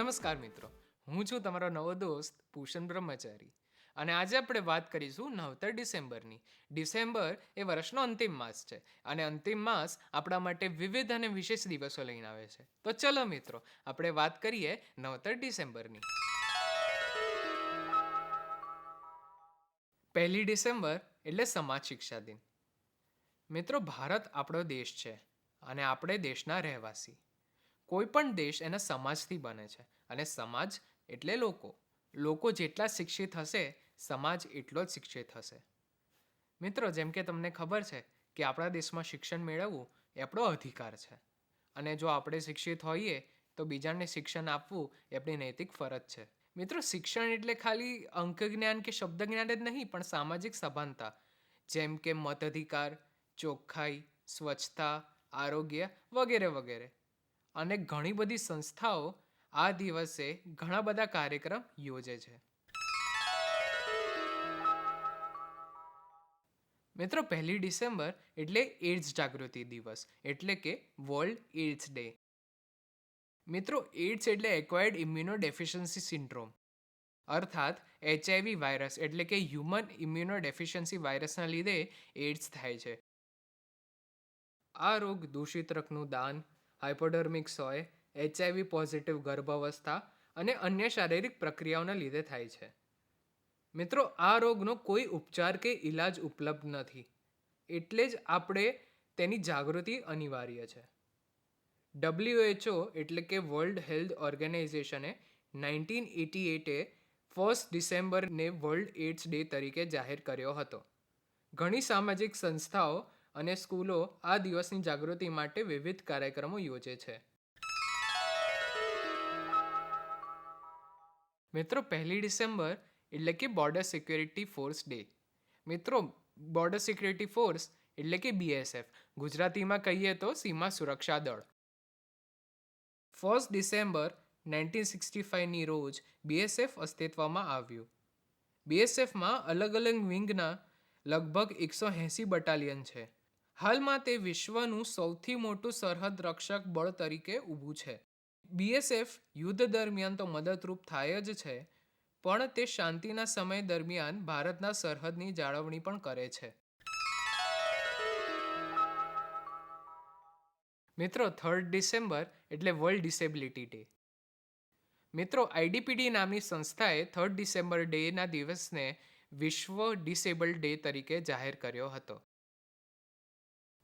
નમસ્કાર મિત્રો. હું છું તમારો નવો દોસ્ત ભૂષણ બ્રહ્મચારી. અને આજે આપણે વાત કરીશું નવતર ડિસેમ્બરની. ડિસેમ્બર એ વર્ષનો અંતિમ માસ છે. અને અંતિમ માસ આપણા માટે વિવિધ અને વિશેષ દિવસો લઈને આવે છે. તો ચલો મિત્રો, આપણે વાત કરીએ નવતર ડિસેમ્બરની. પહેલી ડિસેમ્બર એટલે સમાજ શિક્ષા દિન. મિત્રો, ભારત આપણો દેશ છે. અને આપણે દેશના રહેવાસી. કોઈ પણ દેશ એના સમાજથી બને છે. અને સમાજ એટલે લોકો. લોકો જેટલા શિક્ષિત હશે, સમાજ એટલો જ શિક્ષિત હશે. મિત્રો, જેમ કે તમને ખબર છે કે આપણા દેશમાં શિક્ષણ મેળવવું એ આપણો અધિકાર છે. અને જો આપણે શિક્ષિત હોઈએ, તો બીજાને શિક્ષણ આપવું એ આપણી નૈતિક ફરજ છે. મિત્રો, શિક્ષણ એટલે ખાલી અંક જ્ઞાન કે શબ્દ જ્ઞાન જ નહીં, પણ સામાજિક સભાનતા. જેમ કે મતાધિકાર, ચોખ્ખાઈ, સ્વચ્છતા, આરોગ્ય વગેરે વગેરે. અને ઘણી બધી સંસ્થાઓ આ દિવસે ઘણા બધા કાર્યક્રમ યોજે છે. મિત્રો, પહેલી ડિસેમ્બર એટલે એડ્સ જાગૃતિ દિવસ, એટલે કે વર્લ્ડ એડ્સ ડે. મિત્રો, એડ્સ એટલે એક્વાયર્ડ ઇમ્યુનો ડેફિશિયન્સી સિન્ડ્રોમ, અર્થાત એચઆઈવી વાયરસ, એટલે કે હ્યુમન ઇમ્યુનો ડેફિશિયન્સી વાયરસના લીધે એડ્સ થાય છે. આ રોગ દૂષિત રક્તનું દાન હાઇપોડર્મિક સોય એચઆઈવી પોઝિટિવ ગર્ભાવસ્થા અને અન્ય શારીરિક પ્રક્રિયાઓના લીધે થાય છે. મિત્રો, આ રોગનો કોઈ ઉપચાર કે ઈલાજ ઉપલબ્ધ નથી. એટલે જ આપણે તેની જાગૃતિ અનિવાર્ય છે. ડબલ્યુએચઓ એટલે કે વર્લ્ડ હેલ્થ ઓર્ગેનાઇઝેશને નાઇન્ટીન એટી એટે ફર્સ્ટ ડિસેમ્બરને વર્લ્ડ એડ્સ ડે તરીકે જાહેર કર્યો હતો. ઘણી સામાજિક સંસ્થાઓ અને સ્કૂલો આ દિવસની જાગૃતિ માટે વિવિધ કાર્યક્રમો યોજે છે. મિત્રો, પહેલી ડિસેમ્બર એટલે કે બોર્ડર સિક્યોરિટી ફોર્સ ડે મિત્રો બોર્ડર સિક્યોરિટી ફોર્સ એટલે કે બીએસએફ ગુજરાતીમાં કહીએ તો સીમા સુરક્ષા દળ. ફર્સ્ટ ડિસેમ્બર નાઇન્ટીન સિક્સટી ફાઇવની રોજ બીએસએફ અસ્તિત્વમાં આવ્યું. બીએસએફમાં અલગ અલગ વિંગના લગભગ એકસો એંસી બટાલિયન છે. હાલમાં તે વિશ્વનું સૌથી મોટું સરહદ રક્ષક બળ તરીકે ઊભું છે. બીએસએફ યુદ્ધ દરમિયાન તો મદદરૂપ થાય જ છે, પણ તે શાંતિના સમય દરમિયાન ભારતના સરહદની જાળવણી પણ કરે છે. મિત્રો, થર્ડ ડિસેમ્બર એટલે વર્લ્ડ ડિસેબિલિટી ડે. મિત્રો આઈડીપીડી નામની સંસ્થાએ થર્ડ ડિસેમ્બર ડેના દિવસને વિશ્વ ડિસેબલ્ડ ડે તરીકે જાહેર કર્યો હતો.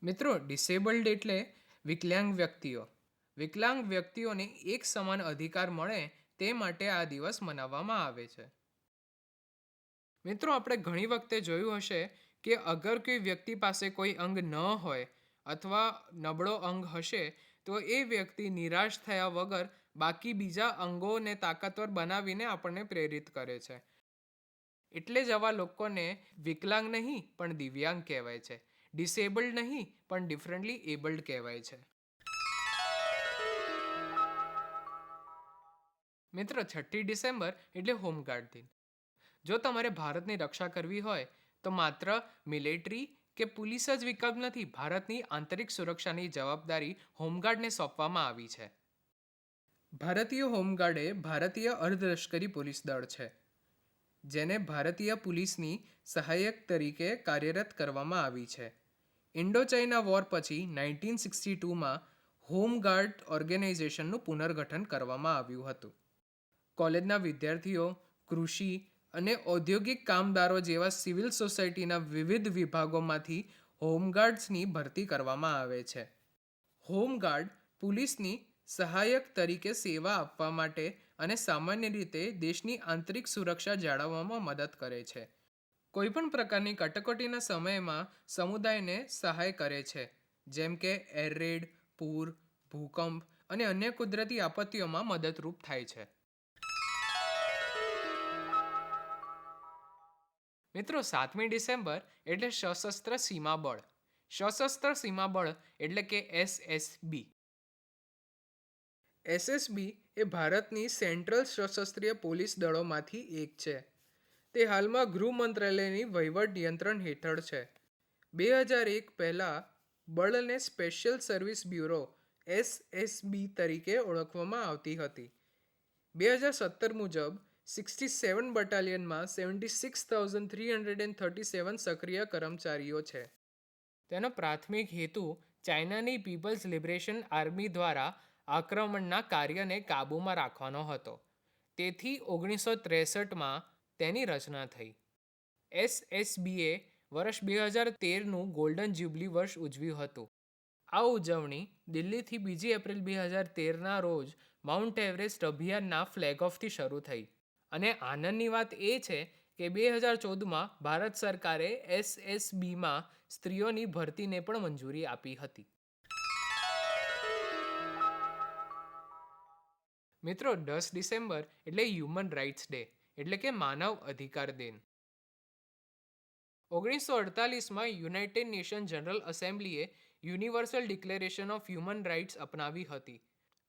મિત્રો ડિસેબલ્ડ એટલે વિકલાંગ વ્યક્તિઓ. વિકલાંગ વ્યક્તિઓને એક સમાન અધિકાર મળે તે માટે આ દિવસ મનાવવામાં આવે છે. મિત્રો, આપણે ઘણી વખતે જોયું હશે કે અગર કોઈ વ્યક્તિ પાસે કોઈ અંગ ન હોય અથવા નબળો અંગ હશે, તો એ વ્યક્તિ નિરાશ થયા વગર બાકી બીજા અંગોને તાકાતવર બનાવીને આપણને પ્રેરિત કરે છે. એટલે જ આવા લોકોને વિકલાંગ નહીં, પણ દિવ્યાંગ કહેવાય છે. ડિસેબલ્ડ નહીં, પણ ડિફરન્ટલી એબલ્ડ કહેવાય છે. મિત્ર, છઠ્ઠી ડિસેમ્બર એટલે હોમગાર્ડ દિન. જો તમારે ભારતની રક્ષા કરવી હોય, તો માત્ર મિલિટરી કે પોલીસ જ વિકલ્પ નથી, ભારતની આંતરિક સુરક્ષાની જવાબદારી હોમગાર્ડને સોંપવામાં આવી છે. ભારતીય હોમગાર્ડ એ ભારતીય અર્ધલશ્કરી પોલીસ દળ છે, જેને ભારતીય પોલીસની સહાયક તરીકે કાર્યરત કરવામાં આવી છે. ઇન્ડો ચાઇના વોર પછી નાઇન્ટીન સિક્સટી ટુમાં હોમગાર્ડ ઓર્ગેનાઇઝેશનનું પુનર્ગઠન કરવામાં આવ્યું હતું. કોલેજના વિદ્યાર્થીઓ, કૃષિ અને ઔદ્યોગિક કામદારો જેવા સિવિલ સોસાયટીના વિવિધ વિભાગોમાંથી હોમગાર્ડ્સની ભરતી કરવામાં આવે છે. હોમગાર્ડ પોલીસની સહાયક તરીકે સેવા આપવા માટે અને સામાન્ય રીતે દેશની આંતરિક સુરક્ષા જાળવવામાં મદદ કરે છે. કોઈપણ પ્રકારની કટોકટીના સમયમાં સમુદાયને સહાય કરે છે. જેમ કે એર રેડ પૂર, ભૂકંપ અને અન્ય કુદરતી આપત્તિઓમાં મદદરૂપ થાય છે. મિત્રો, સાતમી ડિસેમ્બર એટલે સશસ્ત્ર સીમા બળ સશસ્ત્ર સીમા બળ એટલે કે એસએસબી એસએસબી એ ભારતની સેન્ટ્રલ સશસ્ત્રીય પોલીસ દળોમાંથી એક છે. તે હાલમાં ગૃહ મંત્રાલયની વહીવટ નિયંત્રણ હેઠળ છે. બે હજાર એક પહેલાં બળને સ્પેશિયલ સર્વિસ બ્યુરો એસએસબી તરીકે ઓળખવામાં આવતી હતી. બે હજાર સત્તર મુજબ sixty seven બટાલિયનમાં seventy six thousand three hundred and thirty seven સક્રિય કર્મચારીઓ છે. તેનો પ્રાથમિક હેતુ ચાઇનાની પીપલ્સ લિબરેશન આર્મી દ્વારા આક્રમણના કાર્યને કાબૂમાં રાખવાનો હતો. તેથી ઓગણીસો ત્રેસઠમાં તેની રચના થઈ. એસએસબીએ વર્ષ બે હજાર તેરનું ગોલ્ડન જ્યુબલી વર્ષ ઉજવ્યું હતું. આ ઉજવણી દિલ્હીથી બીજી એપ્રિલ બે હજાર તેરના રોજ માઉન્ટ એવરેસ્ટ અભિયાનના ફ્લેગ ઓફથી શરૂ થઈ. અને આનંદની વાત એ છે કે બે હજાર ચૌદમાં ભારત સરકારે એસએસબીમાં સ્ત્રીઓની ભરતીને પણ મંજૂરી આપી હતી. મિત્રો, દસ ડિસેમ્બર એટલે હ્યુમન રાઇટ્સ ડે. એટલે કે માનવ અધિકાર દિન. ઓગણીસો અડતાલીસમાં united nation general એસેમ્બલીએ universal declaration of human rights અપનાવી હતી.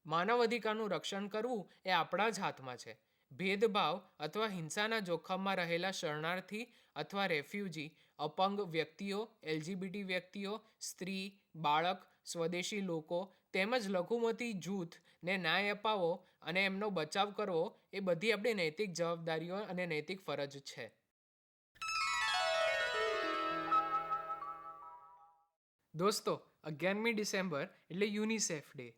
માનવ અધિકારનું રક્ષણ કરવું એ આપણા જ હાથમાં છે. ભેદભાવ અથવા હિંસાના જોખમમાં રહેલા શરણાર્થી અથવા રેફ્યુજી, અપંગ વ્યક્તિઓ એલજીબીટી વ્યક્તિઓ, સ્ત્રી, બાળક સ્વદેશી લોકો તેમજ લઘુમતી જૂથને ન્યાય અપાવવો અને એમનો બચાવ કરવો એ બધી આપણી નૈતિક જવાબદારીઓ અને નૈતિક ફરજ છે. દોસ્તો, અગિયારમી ડિસેમ્બર એટલે UNICEF day.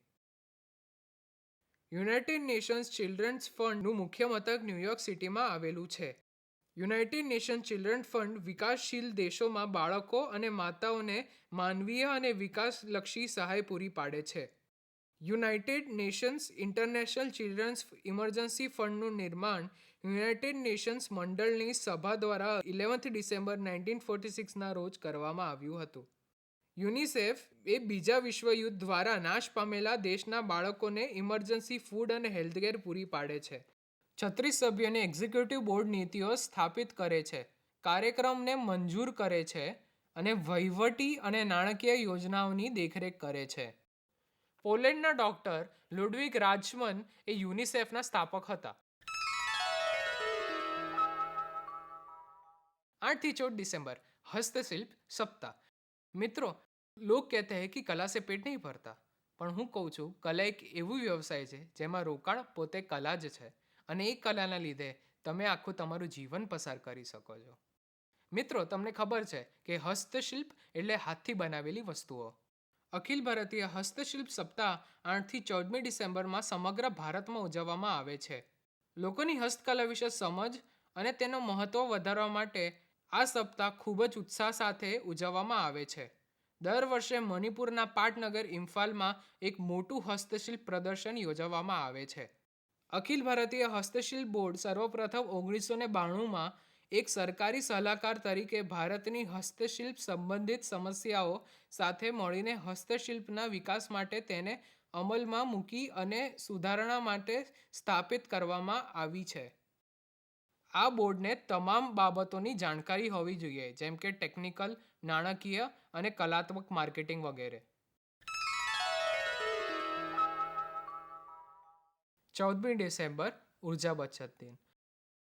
United nations children's ફંડનું મુખ્ય મથક ન્યૂયોર્ક સિટીમાં આવેલું છે. યુનાઇટેડ નેશન ચિલ્ડ્રન ફંડ વિકાસશીલ દેશોમાં બાળકો અને માતાઓને માનવીય અને વિકાસલક્ષી સહાય પૂરી પાડે છે. United nations international children's emergency ફંડનું નિર્માણ યુનાઇટેડ નેશન્સ મંડળની સભા દ્વારા ઇલેવન્થ ડિસેમ્બર નાઇન્ટીન ફોર્ટી સિક્સના રોજ કરવામાં આવ્યું હતું. યુનિસેફ એ બીજા વિશ્વયુદ્ધ દ્વારા નાશ પામેલા દેશના બાળકોને ઇમરજન્સી ફૂડ અને હેલ્થકેર પૂરી પાડે છે. છત્રીસ સભ્યોની એક્ઝિક્યુટિવ બોર્ડ નીતિઓ સ્થાપિત કરે છે, કાર્યક્રમને મંજૂર કરે છે અને વહીવટી અને નાણાકીય યોજનાઓની દેખરેખ કરે છે. પોલેન્ડના ડોક્ટર લુડવિક રાજમન એ યુનિસેફના સ્થાપક હતા. આઠથી ચૌદ ડિસેમ્બર, હસ્તશિલ્પ સપ્તાહ. મિત્રો, લોક કહેતે હે કે કલા સે પેટ નહીં ભરતા. પણ હું કહું છું, કલા એક એવું વ્યવસાય છે જેમાં રોકાણ પોતે કલા જ છે. અને એ કલાના લીધે તમે આખું તમારું જીવન પસાર કરી શકો છો. મિત્રો, તમને ખબર છે કે હસ્તશિલ્પ એટલે હાથથી બનાવેલી વસ્તુઓ. અખિલ ભારતીય હસ્તશિલ્પ સપ્તાહ આઠથી ચૌદમી ડિસેમ્બરમાં સમગ્ર ભારતમાં ઉજવવામાં આવે છે. લોકોની હસ્તકલા વિશે સમજ અને તેનો મહત્ત્વ વધારવા માટે આ સપ્તાહ ખૂબ જ ઉત્સાહ સાથે ઉજવવામાં આવે છે. દર વર્ષે મણિપુરના પાટનગર ઇમ્ફાલમાં એક મોટું હસ્તશિલ્પ પ્રદર્શન યોજવામાં આવે છે. અખિલ ભારતીય હસ્તશિલ્પ બોર્ડ સર્વપ્રથમ ઓગણીસો ને બાણુંમાં એક સરકારી સલાહકાર તરીકે ભારતની હસ્તશિલ્પ સંબંધિત સમસ્યાઓ સાથે મળીને હસ્તશિલ્પના વિકાસ માટે તેને અમલમાં મૂકી અને સુધારણા માટે સ્થાપિત કરવામાં આવી છે. આ બોર્ડને તમામ બાબતોની જાણકારી હોવી જોઈએ, જેમ કે ટેકનિકલ, નાણાકીય અને કલાત્મક માર્કેટિંગ વગેરે. ચૌદમી ડિસેમ્બર, ઊર્જા બચત દિન.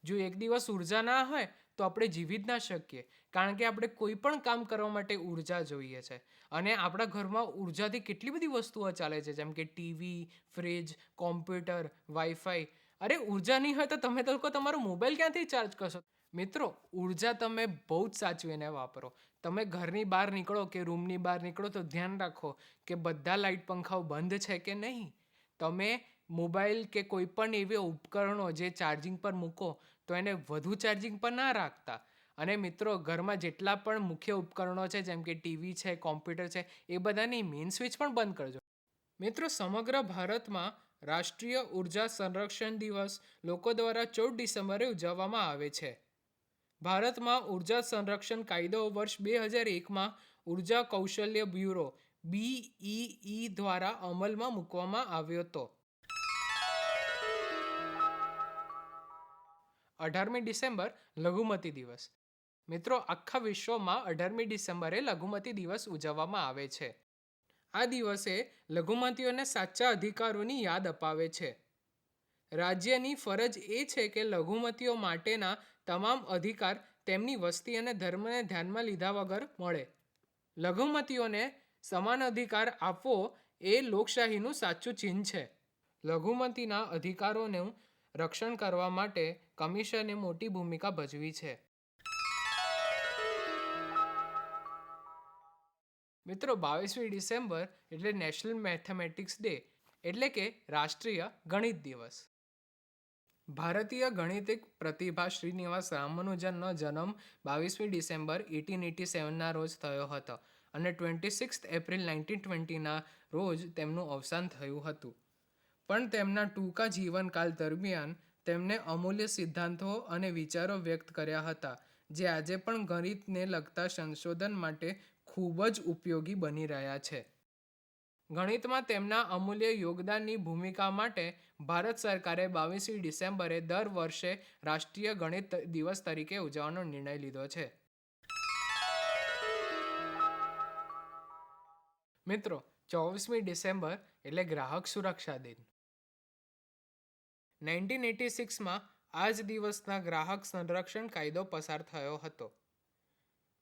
જો એક દિવસ ઊર્જા ના હોય, તો આપણે જીવી જ ના શકીએ, કારણ કે આપણે કોઈ પણ કામ કરવા માટે ઊર્જા જોઈએ છે. અને આપણા ઘરમાં ઉર્જાથી કેટલી બધી વસ્તુઓ ચાલે છે, જેમ કે ટીવી, ફ્રિજ, કોમ્પ્યુટર, વાઈફાઈ. અરે, ઊર્જા નહીં હોય તો તમે તો લોકો તમારો મોબાઈલ ક્યાંથી ચાર્જ કરશો? મિત્રો, ઊર્જા તમે બહુ જ સાચવીને વાપરો. તમે ઘરની બહાર નીકળો કે રૂમની બહાર નીકળો તો ધ્યાન રાખો કે બધા લાઇટ પંખાઓ બંધ છે કે નહીં? તમે મોબાઈલ કે કોઈ પણ એવા ઉપકરણો જે ચાર્જિંગ પર મૂકો, તો એને વધુ ચાર્જિંગ પર ના રાખતા. અને મિત્રો, ઘરમાં જેટલા પણ મુખ્ય ઉપકરણો છે, જેમ કે ટીવી છે, કોમ્પ્યુટર છે, એ બધાની મેઇન સ્વિચ પણ બંધ કરજો. મિત્રો, સમગ્ર ભારતમાં રાષ્ટ્રીય ઊર્જા સંરક્ષણ દિવસ લોકો દ્વારા ચૌદ ડિસેમ્બરે ઉજવવામાં આવે છે. ભારતમાં ઊર્જા સંરક્ષણ કાયદો વર્ષ બે હજાર એકમાં ઊર્જા કૌશલ્ય બ્યુરો બીઈઈ દ્વારા અમલમાં મૂકવામાં આવ્યો હતો. અઢારમી ડિસેમ્બર લઘુમતી દિવસ. મિત્રો, આખા વિશ્વમાં અઢારમી ડિસેમ્બરે લઘુમતી દિવસ ઉજવવામાં આવે છે. આ દિવસે લઘુમતીઓને સાચા અધિકારોની યાદ અપાવે છે. રાજ્યની ફરજ એ છે કે લઘુમતીઓ માટેના તમામ અધિકાર તેમની વસ્તી અને ધર્મને ધ્યાનમાં લીધા વગર મળે. લઘુમતીઓને સમાન અધિકાર આપવો એ લોકશાહીનું સાચું ચિહ્ન છે. લઘુમતીના અધિકારોનું રક્ષણ કરવા માટે કમિશને મોટી ભૂમિકા ભજવી છે. મિત્રો, બાવીસમી ડિસેમ્બર એટલે નેશનલ મેથેમેટિક્સ ડે એટલે કે રાષ્ટ્રીય ગણિત દિવસ. ભારતીય ગણિતિક પ્રતિભા શ્રીનિવાસ રામાનુજનનો જન્મ બાવીસમી ડિસેમ્બર એટીન એટી સેવનના રોજ થયો હતો અને ટ્વેન્ટી સિક્સ એપ્રિલ નાઇન્ટીન ટ્વેન્ટીના રોજ તેમનું અવસાન થયું હતું. પણ તેમના ટૂંકા જીવનકાળ દરમિયાન તેમણે અમૂલ્ય સિદ્ધાંતો અને વિચારો વ્યક્ત કર્યા હતા, જે આજે પણ ગણિતને લગતા સંશોધન માટે ખૂબ જ ઉપયોગી બની રહ્યા છે. ગણિતમાં તેમના અમૂલ્ય યોગદાનની ભૂમિકા માટે ભારત સરકારે બાવીસમી ડિસેમ્બરે દર વર્ષે રાષ્ટ્રીય ગણિત દિવસ તરીકે ઉજવવાનો નિર્ણય લીધો છે. મિત્રો, ચોવીસમી ડિસેમ્બર એટલે ગ્રાહક સુરક્ષા દિન. નાઇન્ટીન એટી સિક્સમાં આ જ દિવસના ગ્રાહક સંરક્ષણ કાયદો પસાર થયો હતો.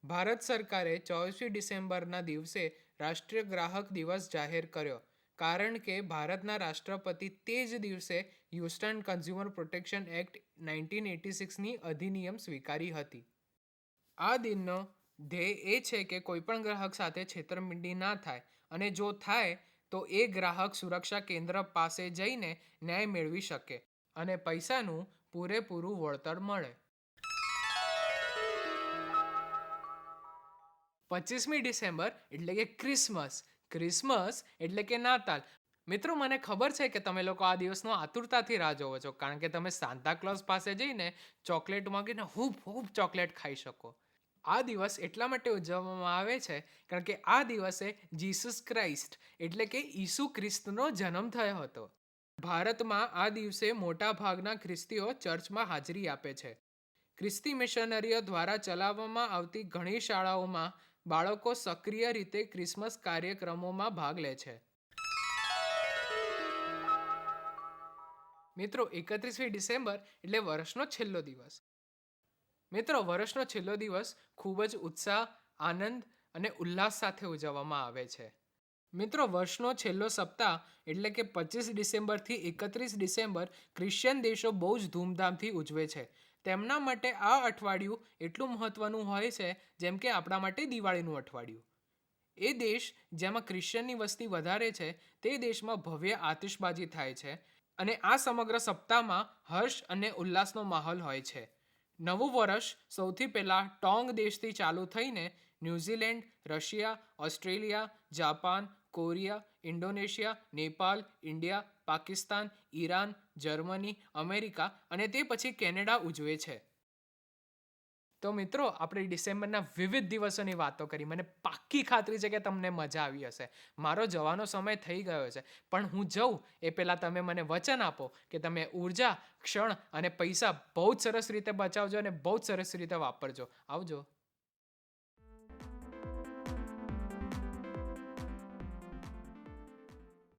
ભારત સરકારે ચોવીસમી ડિસેમ્બરના દિવસે રાષ્ટ્રીય ગ્રાહક દિવસ જાહેર કર્યો, કારણ કે ભારતના રાષ્ટ્રપતિ તે જ દિવસે Houston consumer protection act nineteen eighty સિક્સની અધિનિયમ સ્વીકારી હતી. આ દિનનો ધ્યેય એ છે કે કોઈપણ ગ્રાહક સાથે છેતરપિંડી ના થાય અને જો થાય તો એ ગ્રાહક સુરક્ષા કેન્દ્ર પાસે જઈને ન્યાય મેળવી શકે અને પૈસાનું પૂરેપૂરું વળતર મળે. પચીસમી ડિસેમ્બર એટલે કે ક્રિસમસ. ક્રિસમસ એટલે કે નાતાલ. મિત્રો, મને ખબર છે કે તમે લોકો આ દિવસનો આતુરતાથી રાહ જોવો છો, કારણ કે તમે સાન્તા ક્લોઝ પાસે જઈને ચોકલેટ માગીને હૂબ હૂબ ચોકલેટ ખાઈ શકો. આ દિવસ એટલા માટે ઉજવવામાં આવે છે, કારણ કે આ દિવસે જીસસ ક્રાઇસ્ટ એટલે કે ઈસુ ખ્રિસ્તનો જન્મ થયો હતો. ભારતમાં આ દિવસે મોટા ભાગના ખ્રિસ્તીઓ ચર્ચમાં હાજરી આપે છે. ખ્રિસ્તી મિશનરીઓ દ્વારા ચલાવવામાં આવતી ઘણી શાળાઓમાં બાળકો સક્રિય રીતે ક્રિસમસ કાર્યક્રમોમાં ભાગ લે છે. મિત્રો, એકત્રીસમી ડિસેમ્બર એટલે વર્ષનો છેલ્લો દિવસ. મિત્રો, વર્ષનો છેલ્લો દિવસ ખૂબ જ ઉત્સાહ, આનંદ અને ઉલ્લાસ સાથે ઉજવવામાં આવે છે. મિત્રો, વર્ષનો છેલ્લો સપ્તાહ એટલે કે પચીસ ડિસેમ્બરથી એકત્રીસ ડિસેમ્બર ક્રિશ્ચિયન દેશો બહુ જ ધૂમધામથી ઉજવે છે. તેમના માટે આ અઠવાડિયું એટલું મહત્ત્વનું હોય છે જેમ કે આપણા માટે દિવાળીનું અઠવાડિયું. એ દેશ જેમાં ક્રિશ્ચિયનની વસ્તી વધારે છે તે દેશમાં ભવ્ય આતિશબાજી થાય છે અને આ સમગ્ર સપ્તાહમાં હર્ષ અને ઉલ્લાસનો માહોલ હોય છે. નવું વર્ષ સૌથી પહેલાં ટોંગ દેશથી ચાલુ થઈને New Zealand, Russia, Australia, Japan, Korea, Indonesia Nepal India, Pakistan, Iran, Germany, America અને તે પછી કેનેડા ઉજવે છે. તો મિત્રો, આપણે ડિસેમ્બરના વિવિધ દિવસોની વાતો કરી. મને પાક્કી ખાતરી છે કે તમને મજા આવી હશે. મારો જવાનો સમય થઈ ગયો છે. પણ હું જઉં, એ પહેલાં તમે મને વચન આપો કે તમે ઊર્જા, ક્ષણ અને પૈસા બહુ જ સરસ રીતે બચાવજો અને બહુ જ સરસ રીતે વાપરજો. આવજો.